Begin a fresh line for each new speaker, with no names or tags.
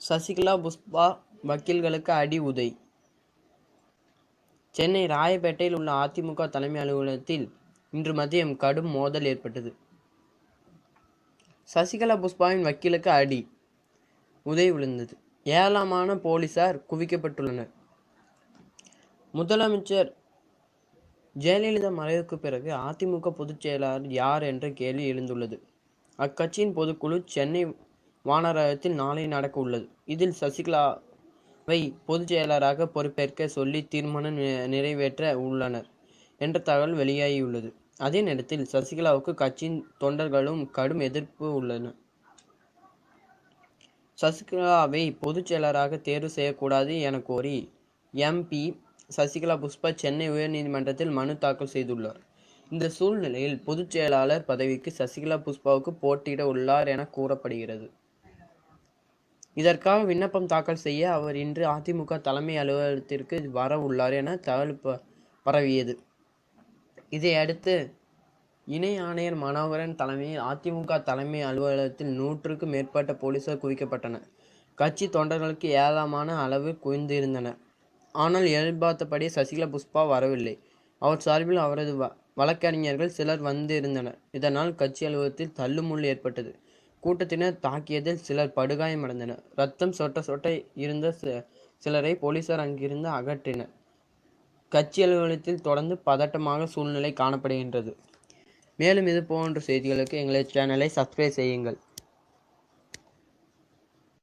சசிகலா புஷ்பா வக்கீல்களுக்கு அடி உதை. சென்னை ராயப்பேட்டையில் உள்ள அதிமுக தலைமை அலுவலகத்தில் இன்று மதியம் கடும் மோதல் ஏற்பட்டது. சசிகலா புஷ்பாவின் வக்கீலுக்கு அடி உதை விழுந்தது. ஏராளமான போலீசார் குவிக்கப்பட்டுள்ளனர். முதலமைச்சர் ஜெயலலிதா மறைவுக்கு பிறகு அதிமுக பொதுச் செயலாளர் யார் என்ற கேள்வி எழுந்துள்ளது. அக்கட்சியின் பொதுக்குழு சென்னை வானரகத்தில் நாளை நடக்க உள்ளது. இதில் சசிகலாவை பொதுச் செயலராக பொறுப்பேற்க சொல்லி தீர்மானம் நிறைவேற்ற உள்ளனர் என்ற தகவல் வெளியாகியுள்ளது. அதே நேரத்தில் சசிகலாவுக்கு கட்சியின் தொண்டர்களும் கடும் எதிர்ப்பு உள்ளன. சசிகலாவை பொதுச் செயலராக தேர்வு செய்யக்கூடாது என கோரி எம்பி சசிகலா புஷ்பா சென்னை உயர்நீதிமன்றத்தில் மனு தாக்கல் செய்துள்ளார். இந்த சூழ்நிலையில் பொதுச் செயலாளர் பதவிக்கு சசிகலா புஷ்பாவுக்கு போட்டியிட உள்ளார் என கூறப்படுகிறது. இதற்காக விண்ணப்பம் தாக்கல் செய்ய அவர் இன்று அதிமுக தலைமை அலுவலகத்திற்கு வர உள்ளார் என தகவல் ப- பரவியது இதையடுத்து இணை ஆணையர் மனோகரன் தலைமையில் அதிமுக தலைமை அலுவலகத்தில் நூற்றுக்கும் மேற்பட்ட போலீசார் குவிக்கப்பட்டனர். கட்சி தொண்டர்களுக்கு ஏராளமான அளவு குவிந்திருந்தனர் ஆனால் எதிர்பார்த்தபடி சசிகலா புஷ்பா வரவில்லை. அவர் சார்பில் அவரது வ- வழக்கறிஞர்கள் சிலர் வந்திருந்தனர். இதனால் கட்சி அலுவலகத்தில் தள்ளுமுள்ளு ஏற்பட்டது. கூட்டத்தினர் தாக்கியதில் சிலர் படுகாயமடைந்தனர். ரத்தம் சொட்ட சொட்ட இருந்த சிலரை போலீசார் அங்கிருந்து அகற்றினர். கட்சி அலுவலகத்தில் தொடர்ந்து பதட்டமாக சூழ்நிலை காணப்படுகின்றது. மேலும் இது போன்ற செய்திகளுக்கு எங்களை சேனலை சப்ஸ்கிரைப் செய்யுங்கள்.